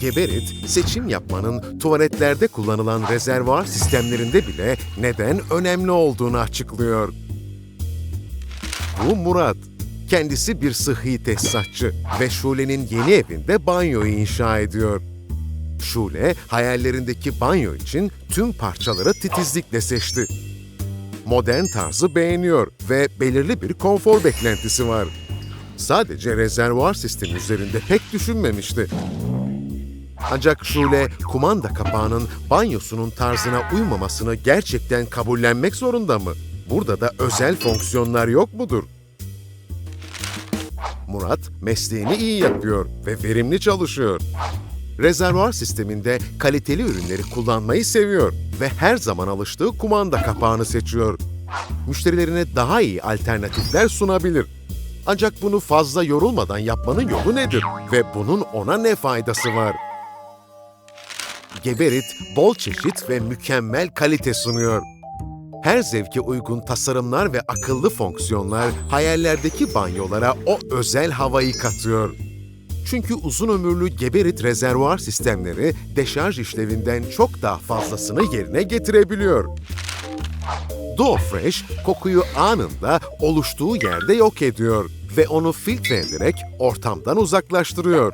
Geberit, seçim yapmanın tuvaletlerde kullanılan rezervuar sistemlerinde bile neden önemli olduğunu açıklıyor. Bu Murat. Kendisi bir sıhhi tesisatçı ve Şule'nin yeni evinde banyoyu inşa ediyor. Şule, hayallerindeki banyo için tüm parçaları titizlikle seçti. Modern tarzı beğeniyor ve belirli bir konfor beklentisi var. Sadece rezervuar sistemi üzerinde pek düşünmemişti. Ancak Şule, kumanda kapağının banyosunun tarzına uymamasını gerçekten kabullenmek zorunda mı? Burada da özel fonksiyonlar yok mudur? Murat mesleğini iyi yapıyor ve verimli çalışıyor. Rezervuar sisteminde kaliteli ürünleri kullanmayı seviyor ve her zaman alıştığı kumanda kapağını seçiyor. Müşterilerine daha iyi alternatifler sunabilir. Ancak bunu fazla yorulmadan yapmanın yolu nedir ve bunun ona ne faydası var? Geberit bol çeşit ve mükemmel kalite sunuyor. Her zevke uygun tasarımlar ve akıllı fonksiyonlar hayallerdeki banyolara o özel havayı katıyor. Çünkü uzun ömürlü Geberit rezervuar sistemleri deşarj işlevinden çok daha fazlasını yerine getirebiliyor. Duo Fresh kokuyu anında oluştuğu yerde yok ediyor ve onu filtre ederek ortamdan uzaklaştırıyor.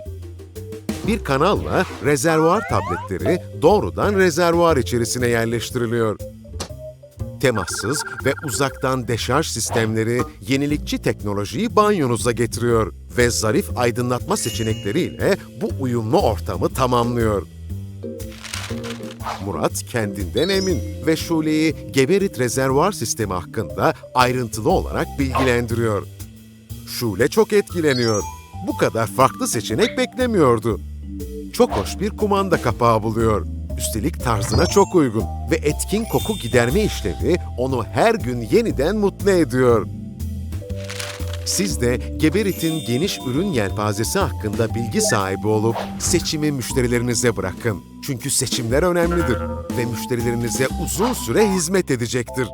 Bir kanalla rezervuar tabletleri doğrudan rezervuar içerisine yerleştiriliyor. Temassız ve uzaktan deşarj sistemleri yenilikçi teknolojiyi banyonuza getiriyor ve zarif aydınlatma seçenekleriyle bu uyumlu ortamı tamamlıyor. Murat kendinden emin ve Şule'yi Geberit rezervuar sistemi hakkında ayrıntılı olarak bilgilendiriyor. Şule çok etkileniyor. Bu kadar farklı seçenek beklemiyordu. Çok hoş bir kumanda kapağı buluyor. Üstelik tarzına çok uygun ve etkin koku giderme işlevi onu her gün yeniden mutlu ediyor. Siz de Geberit'in geniş ürün yelpazesi hakkında bilgi sahibi olup seçimi müşterilerinize bırakın. Çünkü seçimler önemlidir ve müşterilerinize uzun süre hizmet edecektir.